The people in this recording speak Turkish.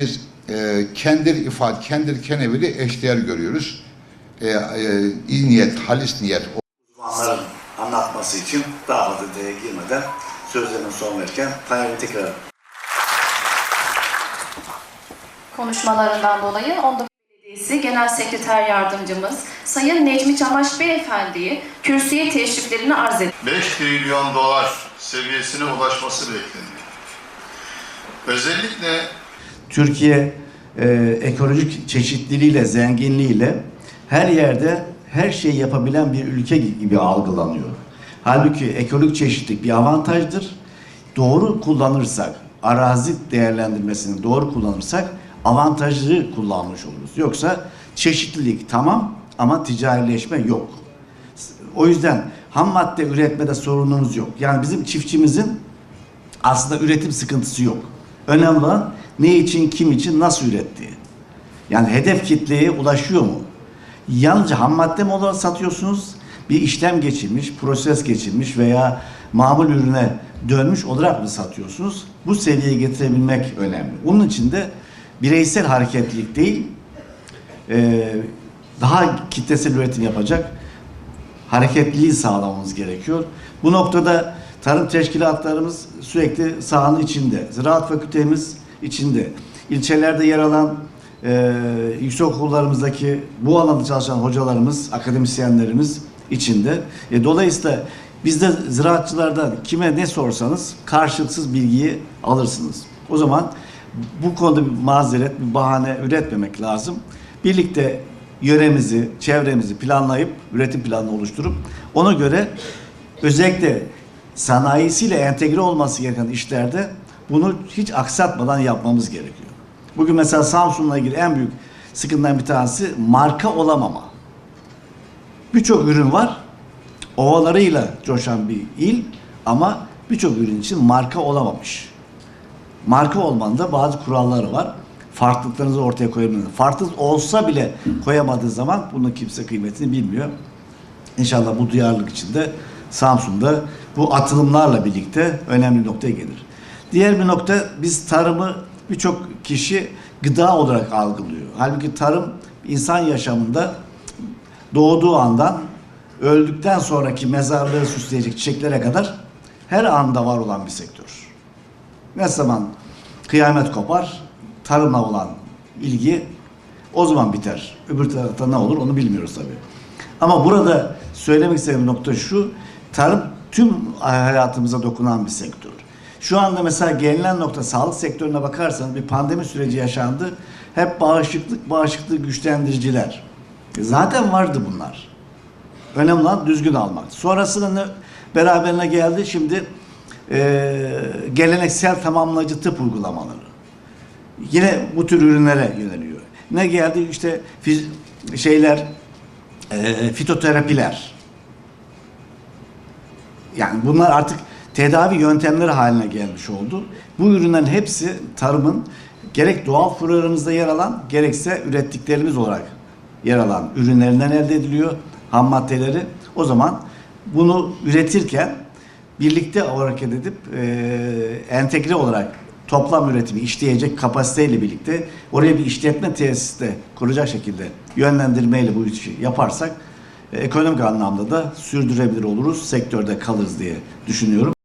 Biz e, kendir ifade, kendir kenevili eşdeğer görüyoruz. E, e, iyi niyet, halis niyet uzmanların anlatması için daha fazla detaya girmeden sözlerine son verirken paneli tekrar konuşmalarından dolayı 19 Belediyesi Genel Sekreter Yardımcımız Sayın Necmi Çamaş Beyefendi'yi kürsüye teşriflerini arz ediyor. 5 trilyon dolar seviyesine ulaşması bekleniyor. Özellikle Türkiye e, ekolojik çeşitliliğiyle, zenginliğiyle her yerde her şeyi yapabilen bir ülke gibi algılanıyor. Halbuki ekolojik çeşitlilik bir avantajdır. Doğru kullanırsak, arazi değerlendirmesini doğru kullanırsak avantajları kullanmış oluruz. Yoksa çeşitlilik tamam ama ticarileşme yok. O yüzden ham madde üretmede sorunumuz yok. Yani bizim çiftçimizin aslında üretim sıkıntısı yok. Önemli olan ne için, kim için, nasıl ürettiği. Yani hedef kitleye ulaşıyor mu? Yalnızca ham madde mi olarak satıyorsunuz? Bir işlem geçirmiş, proses geçirmiş veya mamul ürüne dönmüş olarak mı satıyorsunuz? Bu seviyeye getirebilmek önemli. Bunun için de bireysel hareketlilik değil, eee, daha kitlesel üretim yapacak hareketliliği sağlamamız gerekiyor. Bu noktada tarım teşkilatlarımız sürekli sahanın içinde. Ziraat fakültemiz içinde. İlçelerde yer alan e, yüksek okullarımızdaki bu alanda çalışan hocalarımız, akademisyenlerimiz içinde. E, dolayısıyla biz de ziraatçılardan kime ne sorsanız karşılıksız bilgiyi alırsınız. O zaman bu konuda bir mazeret, bir bahane üretmemek lazım. Birlikte yöremizi, çevremizi planlayıp, üretim planını oluşturup ona göre özellikle sanayisiyle entegre olması gereken işlerde bunu hiç aksatmadan yapmamız gerekiyor. Bugün mesela Samsun'la ilgili en büyük sıkıntıdan bir tanesi marka olamama. Birçok ürün var. Ovalarıyla coşan bir il ama birçok ürün için marka olamamış. Marka olmanın da bazı kuralları var. Farklılıklarınızı ortaya koyabilirsiniz. Farklı olsa bile koyamadığı zaman bunun kimse kıymetini bilmiyor. İnşallah bu duyarlılık içinde Samsun'da bu atılımlarla birlikte önemli noktaya gelir. Diğer bir nokta biz tarımı birçok kişi gıda olarak algılıyor. Halbuki tarım insan yaşamında doğduğu andan öldükten sonraki mezarlığı süsleyecek çiçeklere kadar her anda var olan bir sektör. Ne zaman kıyamet kopar, tarımla olan ilgi o zaman biter. Öbür tarafta ne olur onu bilmiyoruz tabii. Ama burada söylemek istediğim nokta şu, tarım tüm hayatımıza dokunan bir sektör. Şu anda mesela gelinen nokta sağlık sektörüne bakarsanız bir pandemi süreci yaşandı. Hep bağışıklık, bağışıklığı güçlendiriciler. E Zaten vardı bunlar. Önemli olan düzgün almak. Sonrasında ne, beraberine geldi şimdi e, geleneksel tamamlayıcı tıp uygulamaları. Yine bu tür ürünlere yöneliyor. Ne geldi işte şeyler e, fitoterapiler. Yani bunlar artık tedavi yöntemleri haline gelmiş oldu. Bu ürünlerin hepsi tarımın gerek doğal floramızda yer alan gerekse ürettiklerimiz olarak yer alan ürünlerinden elde ediliyor ham maddeleri. O zaman bunu üretirken birlikte hareket edip e, entegre olarak toplam üretimi işleyecek kapasiteyle birlikte oraya bir işletme tesisi de kuracak şekilde yönlendirmeyle bu işi yaparsak e, ekonomik anlamda da sürdürebilir oluruz, sektörde kalırız diye düşünüyorum.